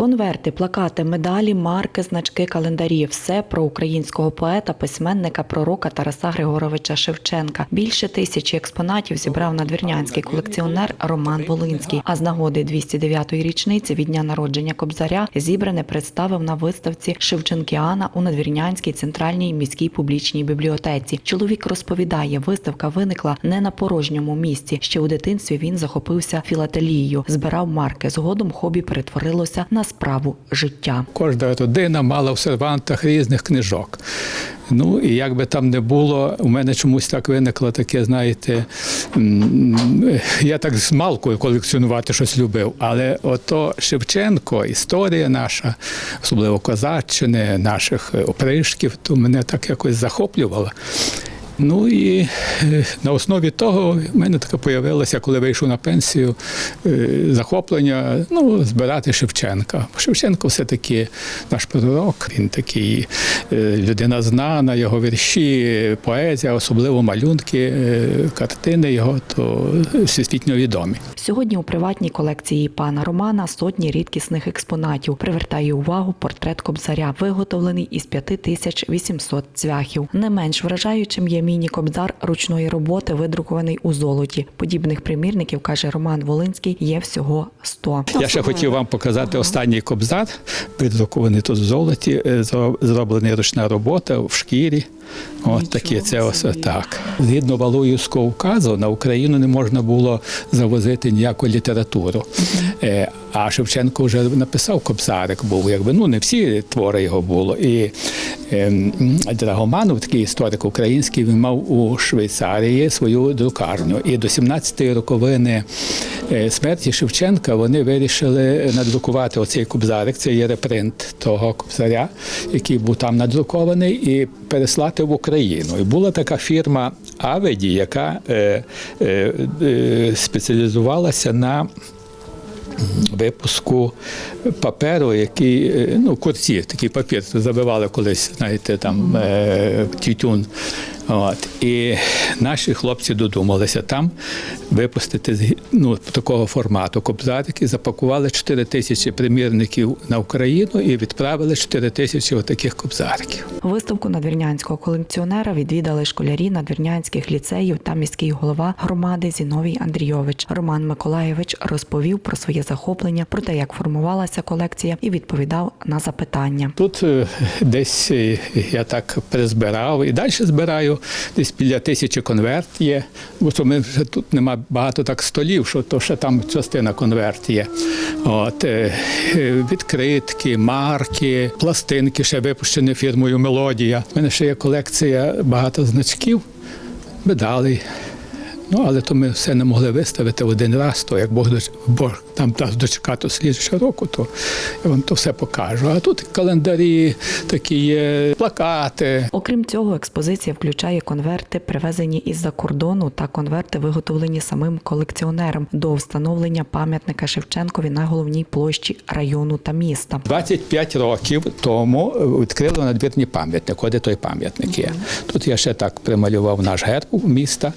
Конверти, плакати, медалі, марки, значки, календарі все про українського поета, письменника, пророка Тараса Григоровича Шевченка. Більше тисячі експонатів зібрав надвірнянський колекціонер Роман Волинський. А з нагоди 209-ї річниці від дня народження Кобзаря зібране представив на виставці Шевченкіана у надвірнянській центральній міській публічній бібліотеці. Чоловік розповідає, виставка виникла не на порожньому місці. Ще у дитинстві він захопився філателією, збирав марки. Згодом хобі перетворилося на справу життя. Кожна родина мала в сервантах різних книжок. Ну і як би там не було, у мене чомусь так виникло таке, знаєте, я так з малкою колекціонувати щось любив. Але ото Шевченко, історія наша, особливо козаччини, наших е, опришків, то мене так якось захоплювало. Ну і е, на основі того в мене таке появилося, коли вийшов на пенсію, е, захоплення ну, збирати Шевченка. Шевченко все-таки наш пророк, він такий е, людина знана, його вірші, поезія, особливо малюнки, картини його, то всесвітньо відомі. Сьогодні у приватній колекції пана Романа сотні рідкісних експонатів. Привертає увагу портрет Кобзаря, виготовлений із 5800 цвяхів. Не менш вражаючим є міні-кобзар ручної роботи, видрукований у золоті. Подібних примірників, каже Роман Волинський, є всього 100. Я ще хотів вам показати останній кобзар, видрукований тут в золоті, е, зро- зроблений ручна робота в шкірі. От такі це ось так. Згідно Валуївського указу на Україну не можна було завозити ніяку літературу. Е, А Шевченко вже написав кобзарик, був якби ну не всі твори його було. І ем, Драгоманов, такий історик український, він мав у Швейцарії свою друкарню. І до 17-ї роковини е, смерті Шевченка вони вирішили надрукувати оцей кобзарик. Це є репринт того кобзаря, який був там надрукований, і переслати в Україну. І була така фірма Аведі, яка е, е, е, спеціалізувалася на випуску паперу, який, е, ну, курці, такий папір забивали колись, знаєте, там е, тютюн. От. І наші хлопці додумалися там випустити ну, такого формату кобзарики, запакували 4 тисячі примірників на Україну і відправили 4 тисячі отаких кобзариків. Виставку надвірнянського колекціонера відвідали школярі надвірнянських ліцеїв та міський голова громади Зіновій Андрійович. Роман Миколаєвич розповів про своє захоплення, про те, як формувалася колекція, і відповідав на запитання. Тут е, десь е, я так призбирав і далі збираю. Десь біля тисячі конверт є. Бо ми вже тут нема багато так столів, що то ще там частина конверт є. От, е, е, відкритки, марки, пластинки ще випущені фірмою Мелодія. У мене ще є колекція багато значків, медалей. Ну, але то ми все не могли виставити один раз, то як Бог, доч- Бог там дасть дочекати слідчого року, то я вам то все покажу. А тут календарі, такі є, плакати. Окрім цього, експозиція включає конверти, привезені із-за кордону, та конверти, виготовлені самим колекціонером до встановлення пам'ятника Шевченкові на головній площі району та міста. 25 років тому відкрили надвірні пам'ятник, де той пам'ятник є. Тут я ще так прималював наш герб міста.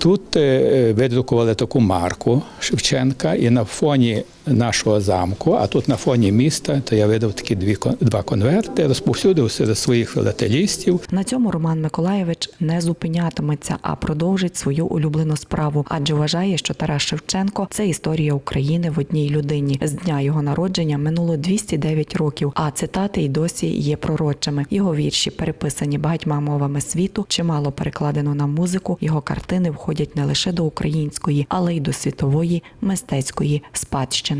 Тут е, видрукували таку марку Шевченка, і на фоні нашого замку, а тут на фоні міста, то я видав такі дві два конверти, розповсюдив серед своїх філателістів. На цьому Роман Миколаєвич не зупинятиметься, а продовжить свою улюблену справу, адже вважає, що Тарас Шевченко це історія України в одній людині. З дня його народження минуло 209 років, а цитати й досі є пророчими. Його вірші переписані багатьма мовами світу, чимало перекладено на музику. Його картини входять не лише до української, але й до світової мистецької спадщини.